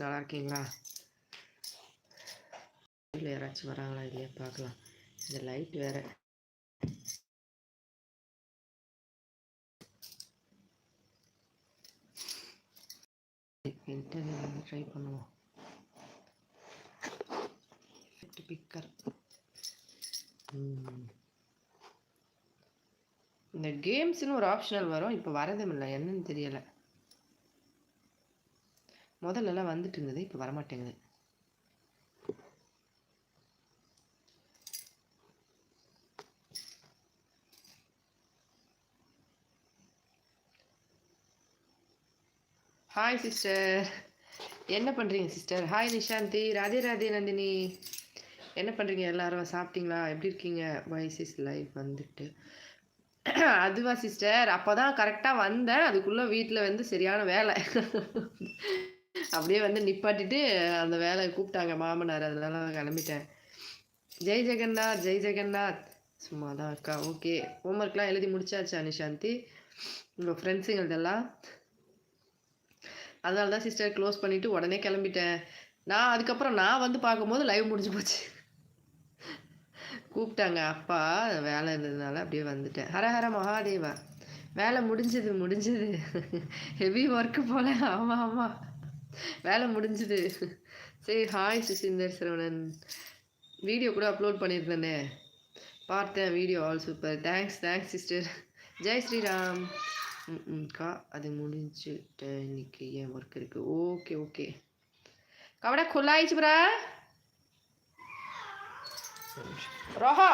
நல்லா இருக்கீங்களா? இல்லை யாராச்சும் வராங்களா? இல்லையா? பார்க்கலாம். இந்த லைட் வேற. இன்டர்வியூ ட்ரை பண்ணுவோம். பிக்கர் இந்த கேம்ஸ்னு ஒரு ஆப்ஷனல் வரும். இப்போ வரதும் இல்லை. என்னன்னு தெரியலை. முதல்லலாம் வந்துட்டு இருந்தது இப்போ வரமாட்டேங்குது. ஹாய் சிஸ்டர் என்ன பண்ணுறீங்க சிஸ்டர் ஹாய் நிஷாந்தி. ராதே ராதே நந்தினி. என்ன பண்ணுறீங்க எல்லாரும்? சாப்பிட்டீங்களா? எப்படி இருக்கீங்க? வாய்ஸ் இஸ் லைஃப் வந்துட்டு. அதுவா சிஸ்டர் அப்போ தான் கரெக்டாக வந்தேன். அதுக்குள்ளே வீட்டில் வந்து சரியான வேலை. அப்படியே வந்து நிப்பாட்டிட்டு அந்த வேலையை கூப்பிட்டாங்க மாமனார். அதனால கிளம்பிட்டேன். ஜெய் ஜெகநாத் ஜெய் ஜெகநாத். சும்மா தான் அக்கா. ஓகே. ஹோம்ஒர்க்லாம் எழுதி முடிச்சாச்சா நிஷாந்தி உங்கள் ஃப்ரெண்ட்ஸுங்களதெல்லாம் அதனால தான் சிஸ்டர் க்ளோஸ் பண்ணிவிட்டு உடனே கிளம்பிட்டேன். நான் அதுக்கப்புறம் நான் வந்து பார்க்கும்போது லைவ் முடிஞ்சு போச்சு. கூப்பிட்டாங்க அப்பா வேலை இருந்ததுனால அப்படியே வந்துட்டேன். ஹர ஹர மகாதேவா. வேலை முடிஞ்சது முடிஞ்சது. ஹெவி ஒர்க்கு போல. ஆமாம் ஆமாம் வேலை முடிஞ்சுது. சரி ஹாய் சுசிந்தர் சரவணன். வீடியோ கூட அப்லோட் பண்ணியிருந்தேனே பார்த்தேன் video all super thanks thanks sister Jai Sriram. ம்க்கா அது முடிஞ்சுட்டேன் இன்னைக்கு ஏன் ஒர்க் இருக்குது ஓகே ஓகே கவடா கொல்லாயிடுச்சு பிரா. ரஹா.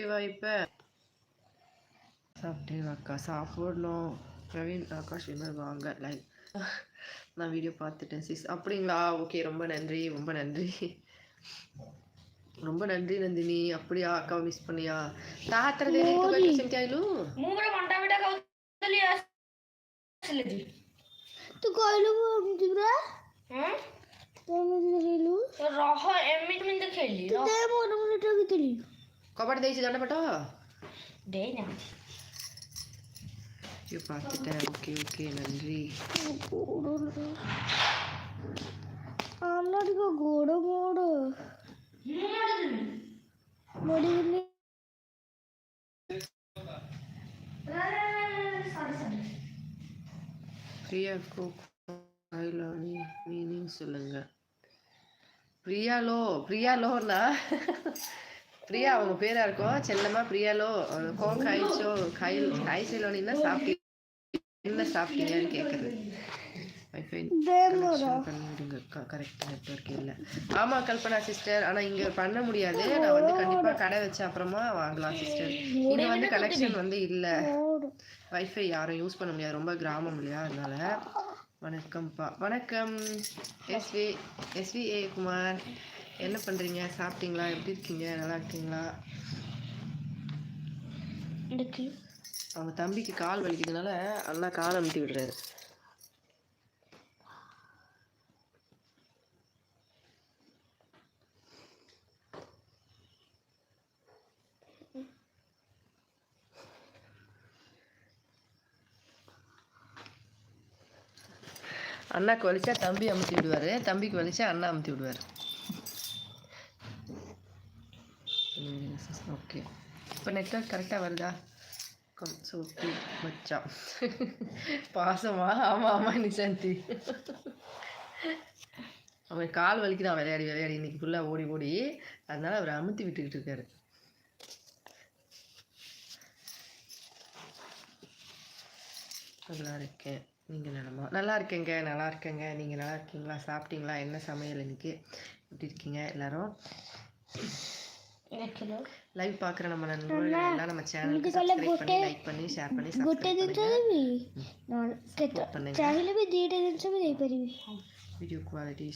ஓகேவா இப்போ. சாப்பிட்டேன் அக்கா சாப்பிடணும். பிரவீன் ஆகாஷ் விமல் வாங்க. லைக். நான் வீடியோ பார்த்துட்டேன் சிஸ் அப்படிங்களா? ஓகே ரொம்ப நன்றி ரொம்ப நன்றி. ரொம்ப நன்றி நந்தினி. அப்படியா? அக்காவை மிஸ் பண்ணியா? తాత్రదే କବାଟ ଦେଇଛି ଜଣେ ପଟ ଦେଇନାହାନ୍ତି You pass it down. Okay, okay, Nandri. I'm not going to go to water. What do you mean? ప్రియాకు ఐలోని మీనింగ్ సులంగా ప్రియాలో ప్రియాలోనా பிரியா அவங்க பேரா இருக்கோம். செல்லமா பிரியாலோ கோ காய்ச்சோ காய் காய் செல்லோன்னா சாப்பிட்டீங்க என்ன சாப்பிட்டீங்கன்னு கேட்குறது கரெக்ட் நெட்ஒர்க் இல்லை. ஆமாம் கல்பனா சிஸ்டர் ஆனால் இங்கே பண்ண முடியாது. நான் வந்து கண்டிப்பாக கடை வச்ச அப்புறமா வாங்கலாம் சிஸ்டர் இங்கே வந்து கனெக்ஷன் வந்து இல்லை. வைஃபை யாரும் யூஸ் பண்ண முடியாது. ரொம்ப கிராமம் இல்லையா? அதனால வணக்கம்ப்பா. வணக்கம். SV SV A Kumar. என்ன பண்ணுறீங்க சாப்பிட்டீங்களா? எப்படி இருக்கீங்க? நல்லா இருக்கீங்களா? அவங்க தம்பிக்கு கால் வலிக்கிறதுனால அண்ணா கால் அமுத்தி விடுறாரு. அண்ணாக்கு வலிச்சா தம்பி அமுத்தி விடுவாரு. தம்பிக்கு வலிச்சா அண்ணா அமுத்தி விடுவார் ஓகே இப்போ நெட்ஒர்க் கரெக்டாக வருதா வணக்கம் சோப்பி மச்சான். பாசமா? ஆமாம் ஆமாம் நிசாந்தி அவன் கால் வலிக்கு வலிக்குதான் விளையாடி விளையாடி. இன்றைக்கி ஃபுல்லாக ஓடி ஓடி. அதனால் அவர் அமுத்தி விட்டுக்கிட்டு இருக்காரு. நல்லா இருக்கேன். நீங்கள் நலமா? நல்லா இருக்கேங்க நல்லா இருக்கேங்க. நீங்கள் நல்லா இருக்கீங்களா? சாப்பிட்டீங்களா? என்ன சமையல் இன்னைக்கு? எப்படி இருக்கீங்க? எல்லோரும்? லைவ் பார்க்குற நம்ம நண்பர்கள் நம்ம சேனலுக்கு சப்ஸ்கிரைப் பண்ணி లైక్ பண்ணி షేర్ பண்ணி సబ్స్క్రైబ్ చేయండి చాహిలవి డీటెయిల్స్ అయిపోయింది வீடியோ குவாலிட்டி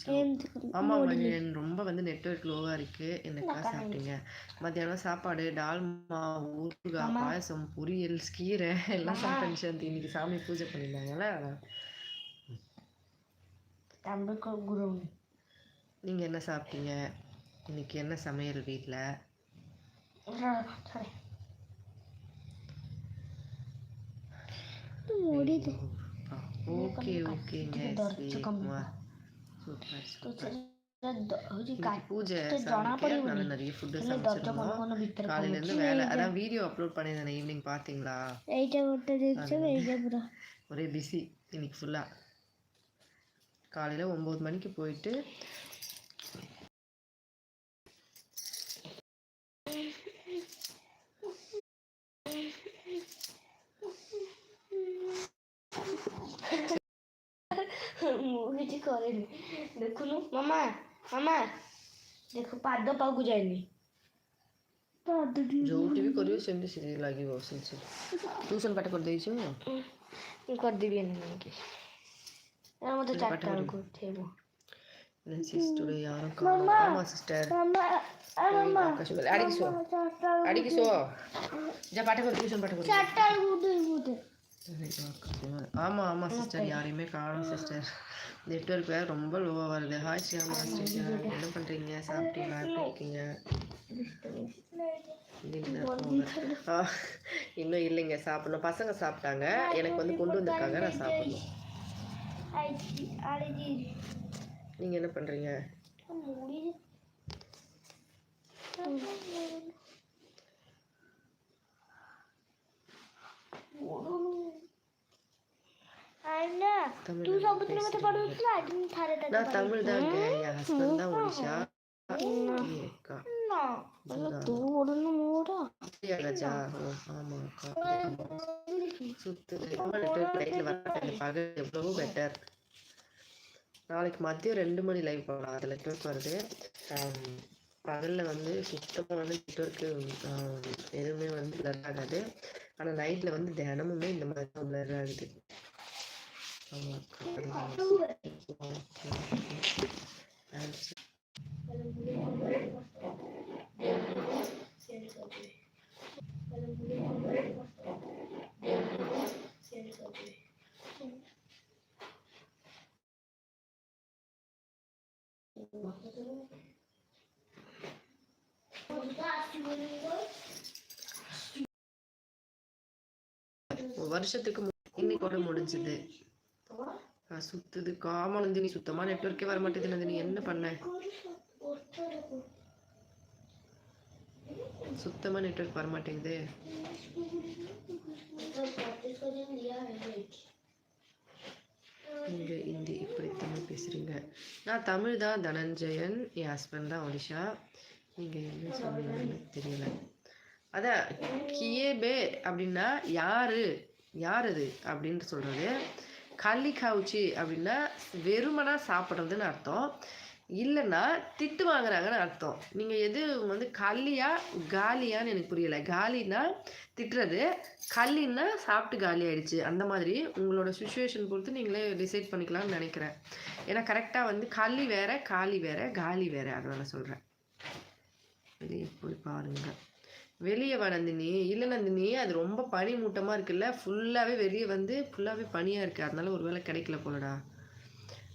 ஆமாம் மதியன் ரொம்ப வந்து நெட்ஒர்க் லோவாக இருக்குது என்னக்கா சாப்பிட்டீங்க? மத்தியானம் சாப்பாடு டால்மா ஊறுகாய் பாயசம் பொரியல் ஸ்கீரை எல்லாம் சாப்பிட்டேன் சாந்தி இன்னைக்கு சாமி பூஜை பண்ணியிருந்தாங்களே நீங்கள் என்ன சாப்பிட்டீங்க? இன்னைக்கு என்ன சமையல் வீட்டில் ஓகே ஓகேங்க சூப்பர் சூப்பர் பூஜை நிறைய ஃபுட்டு சமைச்சிருந்தோம். காலையிலேருந்து வேலை. அதான் வீடியோ அப்லோட் பண்ணியிருந்தேன் ஈவினிங் பார்த்தீங்களா? ஒரே பிஸி இன்னைக்கு ஃபுல்லாக காலையில் ஒம்பது மணிக்கு போயிட்டு ମୁଁ କିଛି କରେନି ଦେଖୁନୁ ମାମା ମାମା ଦେଖ ପାଦ ପାଖକୁ ଯାଇନି ପାଦଟି ଯୋଉଠି ବି କରିବ ସେମିତି ସିରି ଲାଗିବ ସେମିତି ଟ୍ୟୁସନ୍ ପାଠ କରିଦେଇଛୁ ମୁଁ କରିଦେବି ଏମିତି ଏ ମତେ ଚାରିଟା ବେଳକୁ ଉଠେଇବ சிஸ்டர் யாரும் காணோம் ஆமா சிஸ்டர் அடிக்கிசோ அடிக்கிசோ ஜா பாட்டு டியூஷன் பாட்டு ஆமாம் ஆமாம் சிஸ்டர் யாரையுமே காணும் சிஸ்டர் நெட்ஒர்க் வேறு ரொம்ப லோவாக வருது ஹாய் ஸ்ரீராமா ஸ்ரீஷா என்ன பண்ணுறீங்க சாப்பிட்டீங்களா எப்படி இருக்கீங்க இன்னும் இல்லைங்க சாப்பிடணும் பசங்க சாப்பிட்டாங்க எனக்கு வந்து கொண்டு வந்திருக்காங்க நான் சாப்பிடணும் நீங்க என்ன பண்றீங்க? நான் தமிழ் தாங்க என் ஹஸ்பண்ட் தான் ஒடிஷா. எவ்வளவு பெட்டர் நாளைக்கு மதியம் ரெண்டு மணி லைவ் போகலாம் அதில் நெட்வொர்க் வருது. பகலில் வந்து சுத்தமாக வந்து நெட்வொர்க்கு எதுவுமே வந்து பிளர் ஆகாது. ஆனால் நைட்டில் வந்து தினமுமே இந்த மாதிரி தான் பிளர் ஆகுது. ஆமா வருஷத்துக்கு இன்னைக்கு இன்னைக்கோட முடிஞ்சது. சுத்துது காமலந்தினி சுத்தமா நெட்வொர்க்கே வர மாட்டேது நந்தினி. என்ன பண்ண? சுத்தமா நெட்வொர்க் வர மாட்டேங்குது நீங்க இந்தி இப்படி தமிழ் நான் தமிழ் தான் தனஞ்சயன் என் ஹஸ்பண்ட் தான் ஒடிஷா. நீங்கள் என்ன சொன்னீங்கன்னு தெரியல. அதான் கியேபே அப்படின்னா யார்? யார் அது? அப்படின்னு சொல்கிறது கள்ளி கவுச்சி அப்படின்னா வெறுமனா சாப்பிட்றதுன்னு அர்த்தம். இல்லைன்னா திட்டு வாங்குறாங்கன்னு அர்த்தம். நீங்கள் எது வந்து கல்லியா காலியான்னு எனக்கு புரியலை. காலினா திட்டுறது. கல்லின்னா சாப்பிட்டு காலி ஆயிடுச்சு. அந்த மாதிரி உங்களோட சுச்சுவேஷன் பொறுத்து நீங்களே டிசைட் பண்ணிக்கலாம்னு நினைக்கிறேன். ஏன்னா கரெக்டாக வந்து கள்ளி வேற காலி வேற காலி வேற. அதனால சொல்கிறேன் வெளியே போய் பாருங்க. வெளியே வா நந்தினி. இல்லை நந்தினி அது ரொம்ப பனி மூட்டமாக இருக்குல்ல ஃபுல்லாகவே வெளியே வந்து ஃபுல்லாகவே பனியாக இருக்குது அதனால ஒரு வேளை கிடைக்கல போலடா.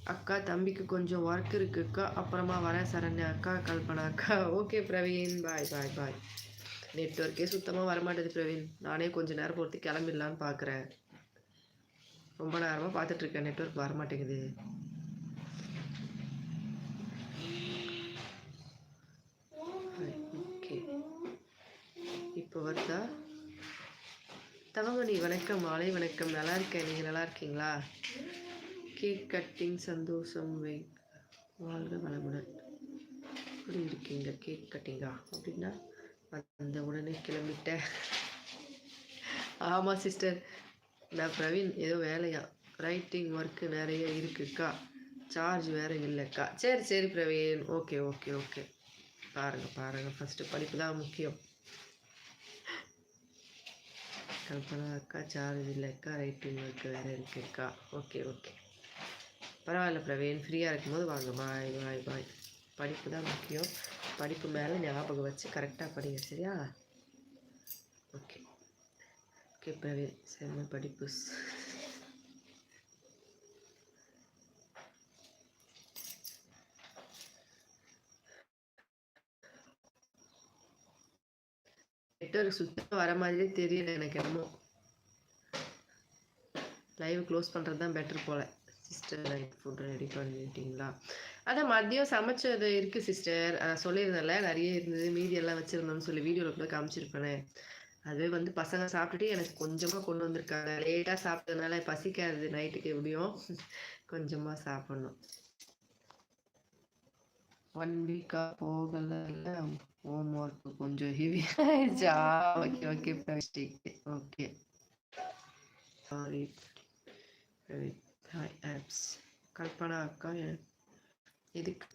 அக்கா தம்பிக்கு கொஞ்சம் ஒர்க் இருக்கு அக்கா. அப்புறமா வரேன் சரண்யா அக்கா. கல்பனா அக்கா. ஓகே பிரவீன். பாய் பாய் பாய் நெட்ஒர்க்கே சுத்தமாக வரமாட்டேது பிரவீன். நானே கொஞ்ச நேரம் பொறுத்து கிளம்பிடலான்னு பார்க்குறேன் ரொம்ப நேரமாக பார்த்துட்ருக்கேன் நெட்ஒர்க் வரமாட்டேங்குது. ஓகே இப்போ வருதா? தங்கமணி வணக்கம். மாலை வணக்கம். நல்லா இருக்கேன். நீங்கள் நல்லா இருக்கீங்களா? கேக் கட்டிங் சந்தோஷம் வை வாழ்க வளமுடன். இப்படி இருக்கீங்க கேக் கட்டிங்கா? அப்படின்னா அந்த உடனே கிளம்பிட்டேன் ஆமாம் சிஸ்டர். நான் பிரவீன் ஏதோ வேலையா? ரைட்டிங் ஒர்க்கு நிறைய இருக்குக்கா. சார்ஜ் வேறு இல்லைக்கா. சரி சரி பிரவீன். Okay okay okay. பாருங்கள் பாருங்கள் ஃபஸ்ட்டு படிப்பு தான் முக்கியம். கல்பனா அக்கா சார்ஜ் இல்லைக்கா. ரைட்டிங் ஒர்க்கு வேறு இருக்குக்கா. Okay okay. பரவாயில்ல பிரவீன். ஃப்ரீயாக இருக்கும்போது வாங்க. பாய் பாய் பாய் படிப்பு தான் முக்கியம். படிப்பு மேலே ஞாபகம் வச்சு கரெக்டாக படிங்க. சரியா? Okay okay Praveen. செம்ம படிப்பு. நெட்ஒர்க் சுத்தம் வர மாதிரியே தெரியல எனக்கு என்னமோ. லைவ் க்ளோஸ் பண்ணுறது தான் பெட்டர் போல். சிஸ்டர் நைட் ஃபுட் ரெடி பண்ணிட்டீங்களா? அதான் மதியம் சமைச்சது இருக்குது சிஸ்டர் சொல்லியிருந்தேன்ல நிறைய இருந்தது மீதி எல்லாம் வச்சுருந்தோம்னு சொல்லி வீடியோவில் கூட காமிச்சிருப்பேனே. அதுவே வந்து பசங்க சாப்பிட்டுட்டு எனக்கு கொஞ்சமாக கொண்டு வந்திருக்காங்க. லேட்டாக சாப்பிட்டதுனால பசிக்காது நைட்டுக்கு எப்படியும் கொஞ்சமாக சாப்பிட்ணும். ஒன் வீக்காக போகலை ஹோம் ஒர்க் கொஞ்சம் ஹெவி ஆயிடுச்சா. Okay okay okay sorry right hi apps Kalpana அக்கா எதுக்கு?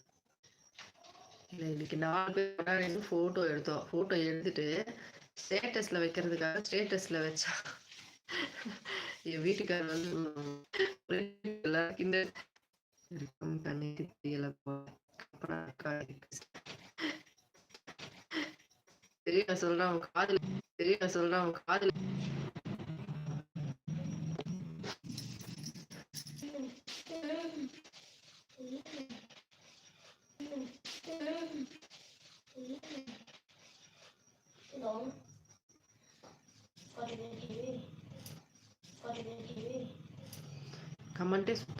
இல்லை இன்னைக்கு நாலு பேர் ஃபோட்டோ எடுத்தோம். ஃபோட்டோ எடுத்துட்டு ஸ்டேட்டஸில் வைக்கிறதுக்காக ஸ்டேட்டஸில் வச்சா. என் வீட்டுக்காரர் வந்து ம், தெரியல கல்பனா அக்கா இருக்கு தெரியும் சொல்கிறேன் அவன் காதுல தெரியும் சொல்கிறேன் அவன் காதுல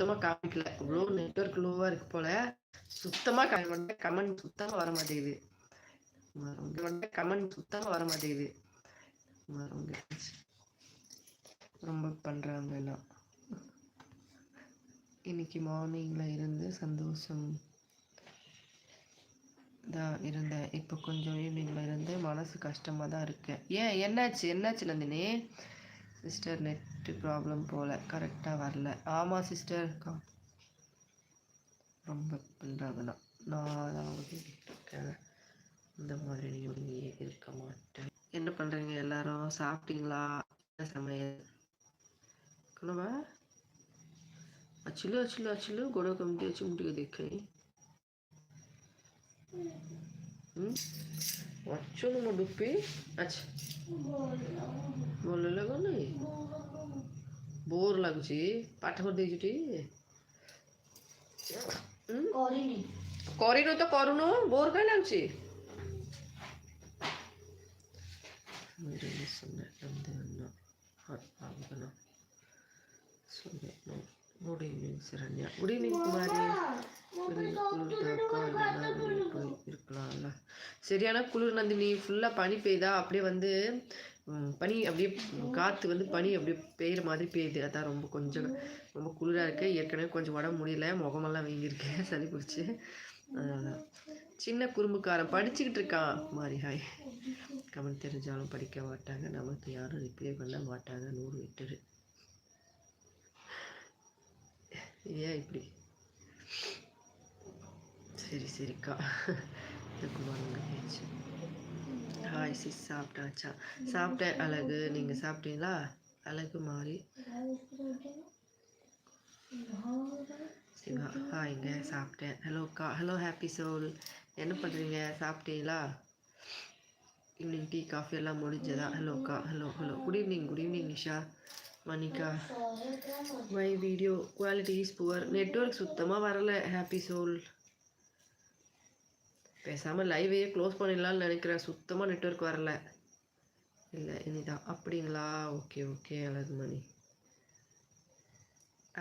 சுத்தமா காமிக்கல. இவ்வளோ நெட்ஒர்க் லோவா இருக்கு போல. சுத்தமா கமெண்ட் கமெண்ட் சுத்தமா வர மாட்டேங்குது கமெண்ட் சுத்தமா வர மாட்டேங்குது ரொம்ப பண்றாங்க எல்லாம் இன்னைக்கு மார்னிங்ல இருந்து சந்தோஷம் தான் இருந்தேன். இப்போ கொஞ்சம் ஈவினிங்ல இருந்து மனசு கஷ்டமா தான் இருக்கேன் ஏன்? என்னாச்சு? என்னாச்சு நந்தினி? சிஸ்டர் நெட்டு ப்ராப்ளம் போல் கரெக்டாக வரல. ஆமாம் சிஸ்டர் ரொம்ப பண்ணுறது தான் நான் அதாவது இருக்கேன் இந்த மாதிரி ஒன்றுமே இருக்க மாட்டேன். என்ன பண்ணுறீங்க எல்லாரும்? சாப்பிட்டீங்களா? என்ன சமையல்? குணமா? அச்சுலோ அச்சுலோ அச்சுலோ గొడవ కమిటీ వచ్చి ఉంటుందిగా దిక్కాయి వచ్చును ముడుపి আচ্ছা ଭଲ ଲାଗୁନି ବୋର୍ ଲାଗୁଛି ପାଠ କରିଦେଇଛୁ ଟି କରିନୁ ତ କରୁନୁ ବୋର୍ କାହିଁ ଲାଗୁଛି good evening Saranya good evening Kumari சரியான குளிர் நந்தினி ஃபுல்லாக பனி பெய்யுதா அப்படியே வந்து பனி அப்படியே காற்று வந்து பனி அப்படியே பெய்கிற மாதிரி பெய்யுது. அதான் ரொம்ப கொஞ்சம் ரொம்ப குளிராக இருக்கு. ஏற்கனவே கொஞ்சம் உடம்பு முடியல முகமெல்லாம் வீங்கியிருக்கு சளி பிடிச்சி. சின்ன குறும்புக்காரன் படிச்சுக்கிட்டு இருக்கான். மாறி ஹாய். கமெண்ட் தெரிஞ்சாலும் படிக்க மாட்டாங்க. நமக்கு யாரும் ரிப்ளை பண்ண மாட்டாங்க. நூறு விட்டுரு ஏன் இப்படி? சரி சரிக்கா. இந்த குமாரங்க ஹாய் சிஸ் சாப்பிட்டாச்சா சாப்பிட்டேன் அழகு நீங்கள் சாப்பிட்டீங்களா அழகு மாறி சிவா ஹாய்ங்க சாப்பிட்டேன் ஹலோக்கா ஹலோ ஹாப்பி சோல் என்ன பண்ணுறீங்க சாப்பிட்டீங்களா ஈவினிங் டீ காஃபி எல்லாம் முடிஞ்சதா ஹலோக்கா hello hello good evening good evening Nisha மணிக்கா my video quality is poor network சுத்தமாக வரல ஹாப்பி சோல் பேசாமல் லைவையே க்ளோஸ் பண்ணிடலாம்னு நினைக்கிறேன். சுத்தமாக நெட்ஒர்க் வரல. இல்லை இனிதான். அப்படிங்களா? ஓகே ஓகே அழகு மணி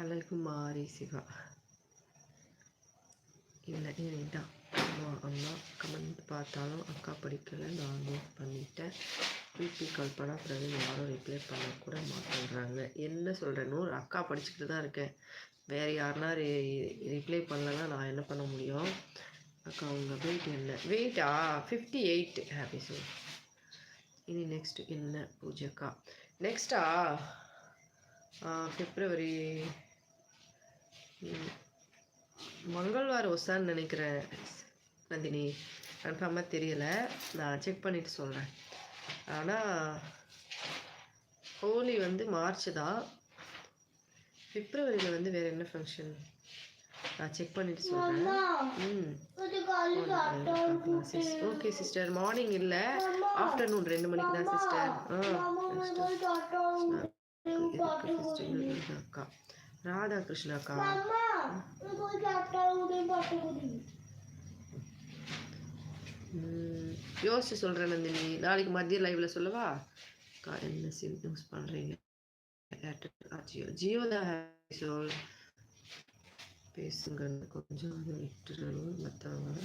அழகு மாறி சிவா. இல்லை இனிதான். அம்மா அம்மா கமெண்ட் பார்த்தாலும் அக்கா படிக்கலை. நான் நோட் பண்ணிட்டேன். பிபி கால் பண்ணால் பிரவீன் யாரும் ரிப்ளை கூட மாட்டேறாங்க என்ன சொல்கிறேன்னு ஒரு அக்கா படிச்சுக்கிட்டு தான் இருக்கேன். வேறு யாருனா ரிப்ளை பண்ணலன்னா நான் என்ன பண்ண முடியும்? அக்கா உங்கள் வெயிட் என்ன? வெயிட்டா ஃபிஃப்டி எயிட் ஹாப்பி சார் இனி நெக்ஸ்ட்டு என்ன பூஜைக்கா? நெக்ஸ்டா பிப்ரவரி மங்கள்வார் ஒசான்னு நினைக்கிறேன் நந்தினி. கன்ஃபார்மாக தெரியலை. நான் செக் பண்ணிவிட்டு சொல்கிறேன் ஆனால் ஹோலி வந்து மார்ச் தான் பிப்ரவரியில் வந்து வேறு என்ன ஃபங்க்ஷன் நான் செக் பண்ணிட்டு சொல்கிறேன் ம். Okay sister. மார்னிங் இல்லை. ஆஃப்டர்நூன் ரெண்டு மணிக்கு தான் சிஸ்டர். அக்கா. ராதா கிருஷ்ணா அக்கா ம், யோசிச்சு சொல்கிறேன் நந்தினி. நாளைக்கு மதிய லைவ்ல சொல்லவா? அக்கா என்ன சிம் யூஸ் பண்ணுறீங்க ஏர்டெல் ஜியோ. ஜியோ தான் சொல் பேசுங்கன்னு கொஞ்சம் அது விட்டுறணும் மற்றவங்க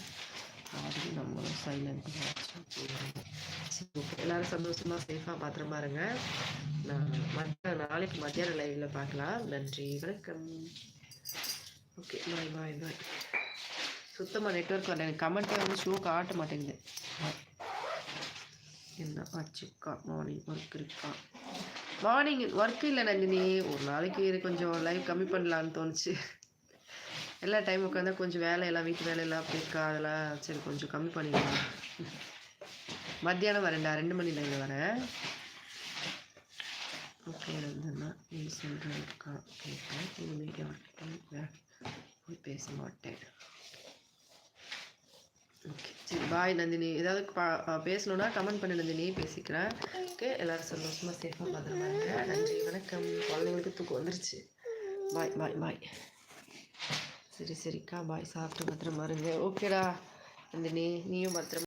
அது நம்மளும் சைலண்ட் எல்லாரும் சந்தோஷமாக சேஃபாக பத்திரமா இருங்க நான் மற்ற நாளைக்கு மத்தியானம் லைவில் பார்க்கலாம். நன்றி வணக்கம். ஓகே பாய் பாய் பாய் சுத்தமாக நெட்ஒர்க் வரல எனக்கு கமெண்ட்டே வந்து ஷோ காட்ட மாட்டேங்குது. என்ன ஆச்சுக்கா மார்னிங் ஒர்க் இருக்கா? மார்னிங் ஒர்க் இல்லை நந்தினி. ஒரு நாளைக்கு கொஞ்சம் லைவ் கம்மி பண்ணலான்னு தோணுச்சு. எல்லா டைம் உட்காந்தா கொஞ்சம் வேலையெல்லாம் வீட்டு வேலையெல்லாம் அப்படி இருக்கா? அதெல்லாம் சரி கொஞ்சம் கம்மி பண்ணிடலாம் மத்தியானம் வரேன்டா ரெண்டு மணி லைவில் வரேன். ஓகே இருந்தேன்னா நீ சொல்கிறேன்க்கா கேட்டேன். இது மீடியா போய் பேச மாட்டேன். ஓகே சரி பாய் நந்தினி. ஏதாவது பா- பேசணுன்னா கமெண்ட் பண்ணி நந்தினி. பேசிக்கிறேன். ஓகே எல்லோரும் சந்தோஷமாக சேஃபாக பார்த்துருவாங்க நன்றி வணக்கம். குழந்தைங்களுக்கு தூக்கம் வந்துருச்சு. பாய் பாய் பாய் சரி சரிக்கா பாய் சாப்பிட்டு பத்திரமா இருங்க. ஓகேடா நந்தினி நீயும் பத்திரமா